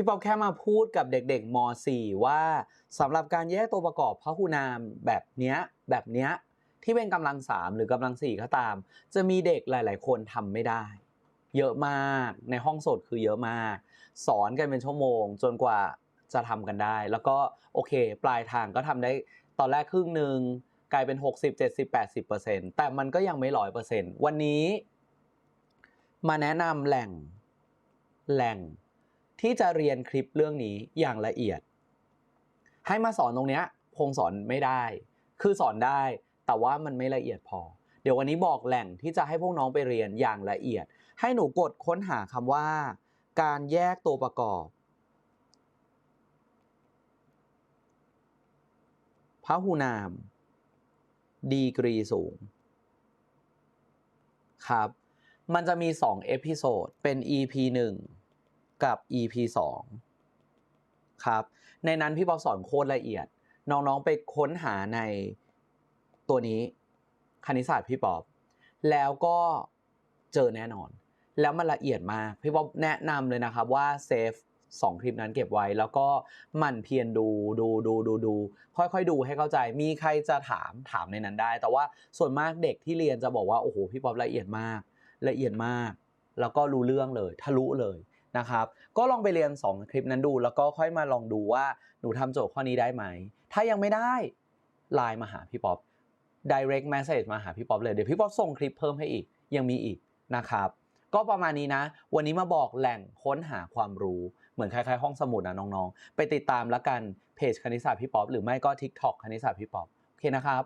พี่ป๊อบแค่มาพูดกับเด็กๆม .4 ว่าสำหรับการแยกตัวประกอบพหุนามแบบเนี้ยแบบเนี้ยที่เป็นกำลังสามหรือกำลังสี่ก็ตาม จะมีเด็กหลาย ๆ คนทำไม่ได้ เยอะมากในห้องสดคือเยอะมาก สอนกันเป็นชั่วโมง จนกว่าจะทำกันได้ แล้วก็โอเค ปลายทางก็ทำได้ตอนแรกครึ่งหนึ่งกลายเป็น 60 70 80เปอร์เซ็นต์แต่มันก็ยังไม่ร้อยเปอร์เซ็นต์วันนี้ มาแนะนำแหล่งแหล่ง ที่จะเรียนคลิปเรื่องนี้อย่างละเอียด ให้มาสอนตรงเนี้ยคงสอนไม่ได้ คือสอนได้แต่ว่ามันไม่ละเอียดพอ เดี๋ยววันนี้บอกแหล่งที่จะให้พวกน้องไปเรียนอย่างละเอียด ให้หนูกดค้นหาคำว่า การแยกตัวประกอบพหุนาม ดีกรีสูง ครับ มันจะมี 2 เอพิโซด เป็น EP 1 กับ EP 2ครับ ในนั้นพี่ป๊อปสอนโคตรละเอียด น้องๆไปค้นหาในตัวนี้คณิตศาสตร์พี่ป๊อปแล้วก็เจอแน่นอน แล้วมันละเอียดมาก พี่ป๊อปแนะนำเลยนะครับว่าเซฟสองคลิปนั้นเก็บไว้ แล้วก็มันเพียรดูดูดูดูดู ค่อยๆดูให้เข้าใจ มีใครจะถามถามในนั้นได้ แต่ว่าส่วนมากเด็กที่เรียนจะบอกว่า โอ้โห พี่ป๊อปละเอียดมาก ละเอียดมาก แล้วก็รู้เรื่องเลย ทะลุเลย นะครับ ก็ลองไปเรียน 2 คลิปนั้นดู แล้วก็ค่อยมาลองดูว่าหนูทำโจทย์ข้อนี้ได้ไหม ถ้ายังไม่ได้ไลน์มาหาพี่ป๊อป direct message มาหาพี่ป๊อปเลยเดี๋ยวพี่ป๊อปส่งคลิปเพิ่มให้อีกยังมีอีกนะครับ ก็ประมาณนี้นะ วันนี้มาบอกแหล่งค้นหาความรู้เหมือนคล้ายๆห้องสมุดนะน้องๆ ไปติดตามแล้วกันเพจคณิตศาสตร์พี่ป๊อปหรือไม่ก็ TikTok คณิตศาสตร์พี่ป๊อปโอเคนะครับ